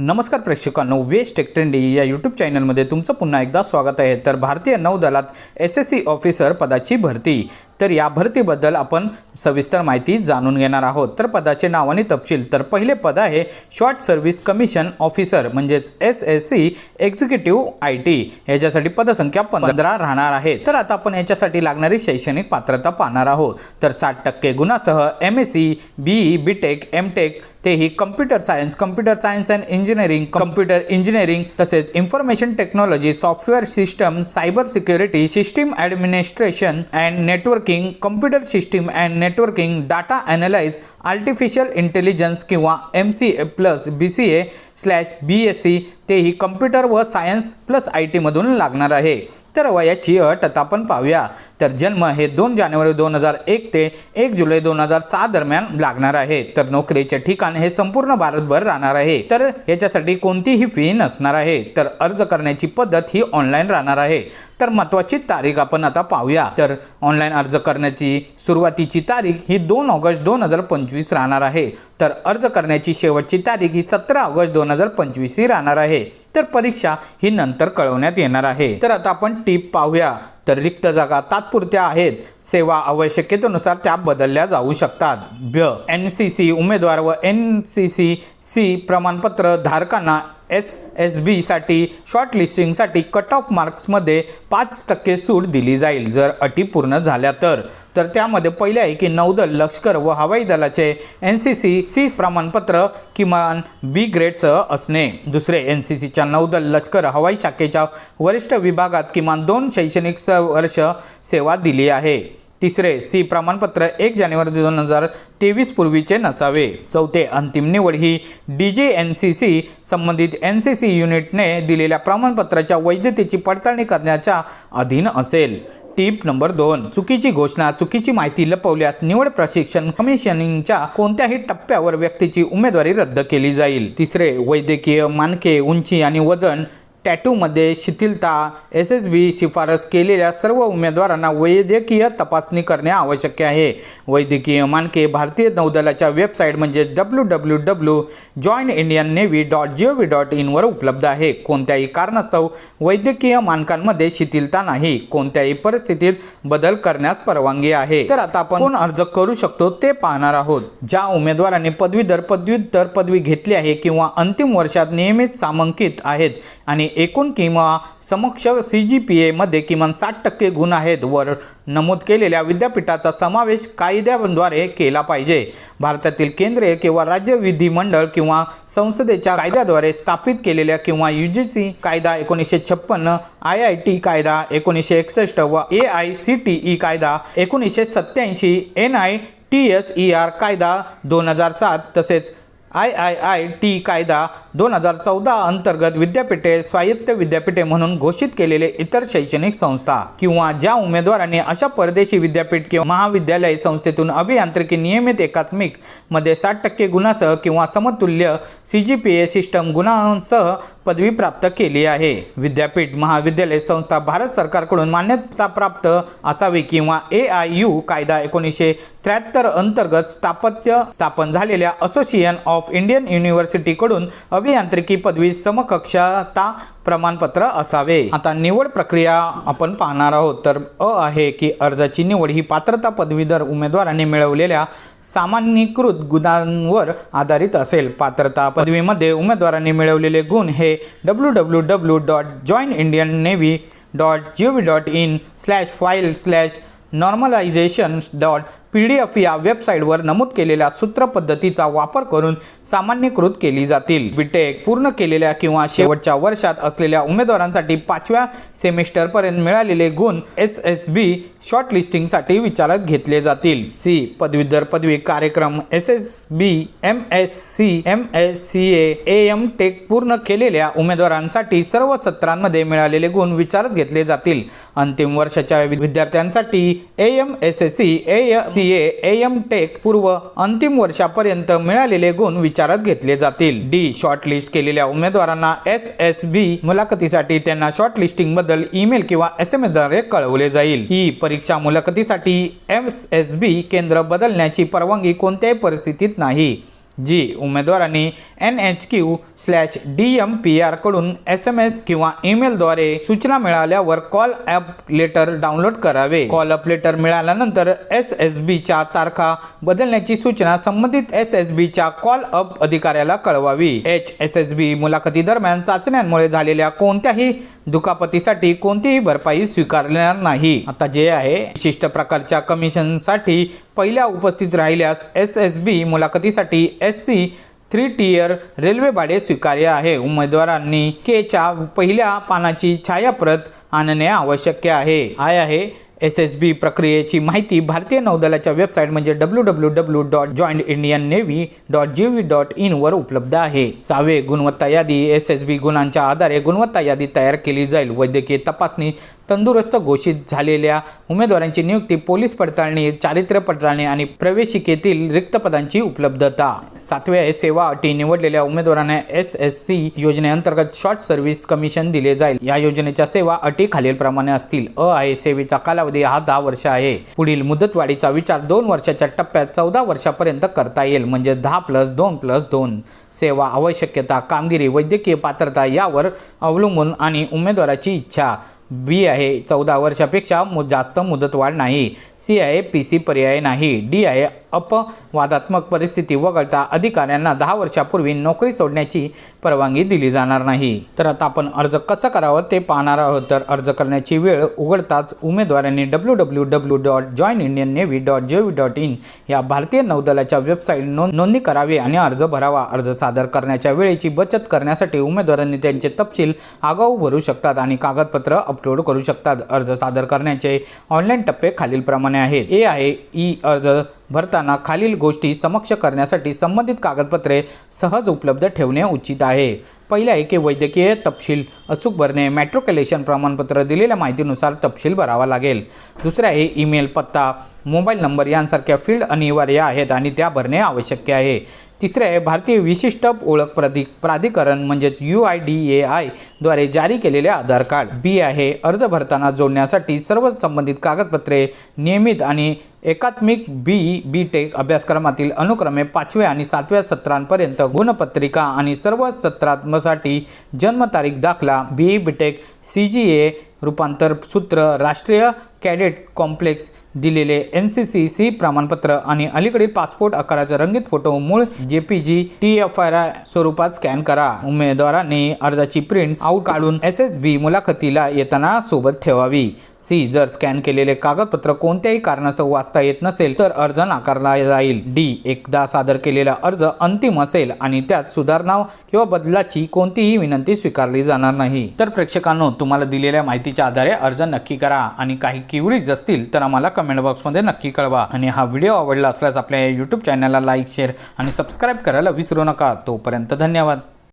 नमस्कार प्रेक्षकांनो वेस्ट टेक्टेंडी या यूट्यूब चॅनलमध्ये तुमचं पुन्हा एकदा स्वागत आहे. तर भारतीय नौदलात एस एस सी ऑफिसर पदाची भरती. तर या भरतीबद्दल आपण सविस्तर माहिती जाणून घेणार आहोत. तर पदाचे नाव आणि तपशील. तर पहिले पद आहे शॉर्ट सर्व्हिस कमिशन ऑफिसर म्हणजेच S S C executive I T याच्यासाठी पदसंख्या पंधरा राहणार आहे. तर आता आपण याच्यासाठी लागणारी शैक्षणिक पात्रता पाहणार आहोत. तर साठ टक्के गुणासह M S C B E B tech M tech तेही computer science computer science and engineering computer engineering तसेच information technology software system cyber security system administration and networking computer system and networking data analyse artificial intelligence किंवा M C A plus B C A slash B S C तेही computer व science plus I टीमधून लागणार आहे. तर वयाची अट आता आपण पाहूया. तर जन्म हे दोन जानेवारी दोन हजार एक ते एक जुलै दोन हजार सहा दरम्यान लागणार आहे. तर नोकरीचे ठिकाण हे संपूर्ण भारतभर राहणार आहे. तर याच्यासाठी कोणतीही फी नसणार आहे. तर अर्ज करण्याची पद्धत ही ऑनलाईन राहणार आहे. तर महत्त्वाची तारीख आपण आता पाहूया. तर ऑनलाईन अर्ज करण्याची सुरुवातीची तारीख ही दोन ऑगस्ट दोन हजार पंचवीस राहणार आहे. तर अर्ज करण्याची शेवटची तारीख ही सतरा ऑगस्ट दोन हजार पंचवीस ही राहणार आहे. तर परीक्षा ही नंतर कळवण्यात येणार आहे. तर आता आपण टीप पाहूया. तर रिक्त जागा तात्पुरत्या आहेत. सेवा आवश्यकतेनुसार त्या बदलल्या जाऊ शकतात. ब एन सी सी उमेदवार व एन सी सी सी प्रमाणपत्र धारकांना एस एस बीसाठी शॉर्टलिस्टिंगसाठी कट ऑफ मार्क्समध्ये पाच टक्के सूट दिली जाईल. जर अटी पूर्ण झाल्या तर. तर त्यामध्ये पहिले आहे की नौदल लष्कर व हवाई दलाचे एन सी सी सी प्रमाणपत्र किमान बी ग्रेडसह असणे. दुसरे एन सी सीच्या नौदल लष्कर हवाई शाखेच्या वरिष्ठ विभागात किमान दोन शैक्षणिक स वर्ष सेवा दिली आहे. तिसरे सी प्रमाणपत्र एक जानेवारी दोन हजार तेवीस पूर्वीचे नसावे. चौथे अंतिम निवड ही D J N C C संबंधित एन सी सी युनिटने दिलेल्या प्रमाणपत्राच्या वैधतेची पडताळणी करण्याच्या अधीन असेल. टीप नंबर दोन चुकीची घोषणा चुकीची माहिती लपवल्यास निवड प्रशिक्षण कमिशनिंगच्या कोणत्याही टप्प्यावर व्यक्तीची उमेदवारी रद्द केली जाईल. तिसरे वैद्यकीय मानके उंची आणि वजन टॅटूमध्ये शिथिलता एस एस बी शिफारस केलेल्या सर्व उमेदवारांना वैद्यकीय तपासणी करणे आवश्यक आहे. वैद्यकीय मानके भारतीय नौदलाच्या वेबसाईट म्हणजे W W W join Indian navy dot G O V dot इनवर उपलब्ध आहे. कोणत्याही कारणास्तव वैद्यकीय मानकांमध्ये शिथिलता नाही. कोणत्याही परिस्थितीत बदल करण्यास परवानगी आहे. तर आता आपण कोण अर्ज करू शकतो ते पाहणार आहोत. ज्या उमेदवारांनी पदवीधर पदव्युत्तर पदवी घेतली आहे किंवा अंतिम वर्षात नियमित सामांकित आहेत आणि एकूण किंवा समक्ष सी जी पी एमध्ये किमान साठ टक्के गुण आहेत वर नमूद केलेल्या विद्यापीठाचा समावेश कायद्याद्वारे केला पाहिजे. भारतातील केंद्रीय किंवा राज्य विधिमंडळ किंवा संसदेच्या कायद्याद्वारे स्थापित केलेल्या किंवा यू जी सी कायदा एकोणीसशे छप्पन्न आय आय टी कायदा एकोणीसशे एकसष्ट व A I C T E कायदा एकोणीसशे सत्त्याऐंशी N I T S E R कायदा दोन हजार सात तसेच आय आय आय टी कायदा दोन हजार चौदा अंतर्गत विद्यापीठे स्वायत्त विद्यापीठे म्हणून घोषित केलेले इतर शैक्षणिक संस्था किंवा ज्या उमेदवारांनी अशा परदेशी विद्यापीठ किंवा महाविद्यालय संस्थेतून अभियांत्रिकी नियमित एकात्मिकमध्ये साठ टक्के गुणासह किंवा समतुल्य C G P A system गुणांसह पदवी प्राप्त केली आहे. विद्यापीठ महाविद्यालय संस्था भारत सरकारकडून मान्यता प्राप्त असावी किंवा ए आय यू कायदा एकोणीसशे त्र्याहत्तर अंतर्गत स्थापत्य स्थापन झालेल्या असोसिएशन ऑफ इंडियन युनिव्हर्सिटीकडून अभियांत्रिकी पदवी समकक्षता प्रमाणपत्र असावे. आता निवड प्रक्रिया आपण पाहणार आहोत. तर अ आहे की अर्जाची निवड ही पात्रता पदवीधर उमेदवारांनी मिळवलेल्या सामान्यीकृत गुणांवर आधारित असेल. पात्रता पदवीमध्ये उमेदवारांनी मिळवलेले गुण हे W W W dot join Indian navy dot G O V dot in slash file slash normalisation dot P D F या वेबसाईटवर नमूद केलेल्या सूत्रपद्धतीचा वापर करून सामान्यीकृत केली जातील. बीटेक पूर्ण केलेल्या किंवा शेवटच्या वर्षात असलेल्या उमेदवारांसाठी पाचव्या सेमिस्टरपर्यंत मिळालेले गुण एस एस बी शॉर्टलिस्टिंगसाठी विचारात घेतले जातील. सी पदवीधर पदवी कार्यक्रम S S B M S C M S C A M tech पूर्ण केलेल्या उमेदवारांसाठी सर्व सत्रांमध्ये मिळालेले गुण विचारात घेतले जातील. अंतिम वर्षाच्या विद्यार्थ्यांसाठी A M S S C A C A M tech पूर्व अंतिम वर्षापर्यंत मिळालेले गुण विचारात घेतले जातील. डी शॉर्टलिस्ट केलेल्या उमेदवारांना एस एस बी मुलाखतीसाठी त्यांना शॉर्टलिस्टिंगबद्दल ईमेल किंवा एस एम एद्वारे कळवले जाईल. ही परीक्षा मुलाखतीसाठी एस एस बी केंद्र बदलण्याची परवानगी कोणत्याही परिस्थितीत नाही. जी उमेदवारांनी N H Q slash D M P आरकडून S M S किंवा ईमेलद्वारे सूचना मिळाल्यावर कॉल ॲप लेटर डाउनलोड करावे. कॉल अप लेटर मिळाल्यानंतर एस एस बीच्या तारखा बदलण्याची सूचना संबंधित एस एस बीच्या कॉल अप अधिकाऱ्याला कळवावी. एच एस एस बी मुलाखती दरम्यान चाचण्यांमुळे झालेल्या कोणत्याही दुखापतीसाठी कोणतीही भरपाई स्वीकारणार नाही. आता जे आहे विशिष्ट प्रकारच्या कमिशनसाठी पहिल्या उपस्थित राहिल्यास एस एस बी मुलाखतीसाठी S C three tier railway भाडे स्वीकार्य आहे. उमेदवारांनी केच्या पहिल्या पानाची छायाप्रत आणणे आवश्यक आहे. आय आहे एस एस बी प्रक्रियेची माहिती भारतीय नौदलाच्या वेबसाईट म्हणजे W W W dot joint Indian navy dot G V dot इनवर उपलब्ध आहे. सहावे गुणवत्ता यादी एस एस बी गुणांच्या आधारे गुणवत्ता यादी तयार केली जाईल. वैद्यकीय तपासणी तंदुरुस्त घोषित झालेल्या उमेदवारांची नियुक्ती पोलीस पडताळणी चारित्र्य पडताळणी आणि प्रवेशिकेतील रिक्त पदांची उपलब्धता. सातवे आहे सेवा अटी निवडलेल्या उमेदवारांना एस एस सी योजनेअंतर्गत शॉर्ट सर्व्हिस कमिशन दिले जाईल. या योजनेच्या सेवा अटी खालीलप्रमाणे असतील. अ आहे सेवेचा कालावधी हा दहा वर्ष आहे. पुढील मुदतवाढीचा विचार दोन वर्षाच्या टप्प्यात चौदा वर्षापर्यंत करता येईल. म्हणजे दहा प्लस दोन प्लस दोन. सेवा आवश्यकता कामगिरी वैद्यकीय पात्रता यावर अवलंबून आणि उमेदवाराची इच्छा. बी आहे चौदा वर्षापेक्षा मु जास्त मुदतवाढ नाही. सी आहे पी सी पर्याय नाही. डी आहे अपवादात्मक परिस्थिती वगळता अधिकाऱ्यांना दहा वर्षापूर्वी नोकरी सोडण्याची परवानगी दिली जाणार नाही. तर आता आपण अर्ज कसं करावं ते पाहणार आहोत. तर अर्ज करण्याची वेळ उघडताच उमेदवारांनी W W W dot join Indian navy dot J V dot in या भारतीय नौदलाच्या वेबसाईट नोंद नोंदणी करावी आणि अर्ज भरावा. अर्ज सादर करण्याच्या वेळेची बचत करण्यासाठी उमेदवारांनी त्यांचे तपशील आगाऊ भरू शकतात आणि कागदपत्र अपलोड करू शकतात. अर्ज सादर करण्याचे ऑनलाईन टप्पे खालीलप्रमाणे आहेत. ए आहे ई अर्ज भरताना खालील गोष्टी समक्ष करण्यासाठी संबंधित कागदपत्रे सहज उपलब्ध ठेवणे उचित आहे. पहिले आहे की वैद्यकीय तपशील अचूक भरणे मॅट्रोकलेशन प्रमाणपत्र दिलेल्या माहितीनुसार तपशील भरावा लागेल. दुसरे आहे ईमेल पत्ता मोबाईल नंबर यांसारख्या फील्ड अनिवार्य आहेत आणि त्या भरणे आवश्यक आहे. तिसरे आहे भारतीय विशिष्ट ओळख प्राधि प्राधिकरण म्हणजेच यू आय डी ए आयद्वारे जारी केलेले आधार कार्ड. बी आहे अर्ज भरताना जोडण्यासाठी सर्व संबंधित कागदपत्रे नियमित आणि एकात्मिक बी बी टेक अभ्यासक्रमातील अनुक्रमे पाचव्या आणि सातव्या सत्रांपर्यंत गुणपत्रिका आणि सर्व सत्रांसाठी जन्मतारीख दाखला. बी बी टेक सी जी ए रूपांतर सूत्र राष्ट्रीय कॅडेट कॉम्प्लेक्स दिलेले एन सी सी सी प्रमाणपत्र आणि अलीकडील पासपोर्ट आकाराचा रंगीत फोटो मूळ J P G T F R I स्वरूपात स्कॅन करा. उमेदवारांनी अर्जाची प्रिंट आऊट काढून एस एस बी मुलाखतीला येताना सोबत ठेवावी. सी जर स्कॅन केलेले कागदपत्र कोणत्याही कारणास्तव वाचता येत नसेल तर अर्ज नाकारला जाईल. डी एकदा सादर केलेला अर्ज अंतिम असेल आणि त्यात सुधारणा किंवा बदलाची कोणतीही विनंती स्वीकारली जाणार नाही. तर प्रेक्षकांनो तुम्हाला दिलेल्या माहितीच्या आधारे अर्ज नक्की करा आणि काही क्युरीज असतील तर आम्हाला कमेंट बॉक्समध्ये नक्की कळवा. आणि हा व्हिडिओ आवडला असल्यास आपल्या यूट्यूब चॅनलला लाईक शेअर आणि सबस्क्राईब करायला विसरू नका. तोपर्यंत धन्यवाद.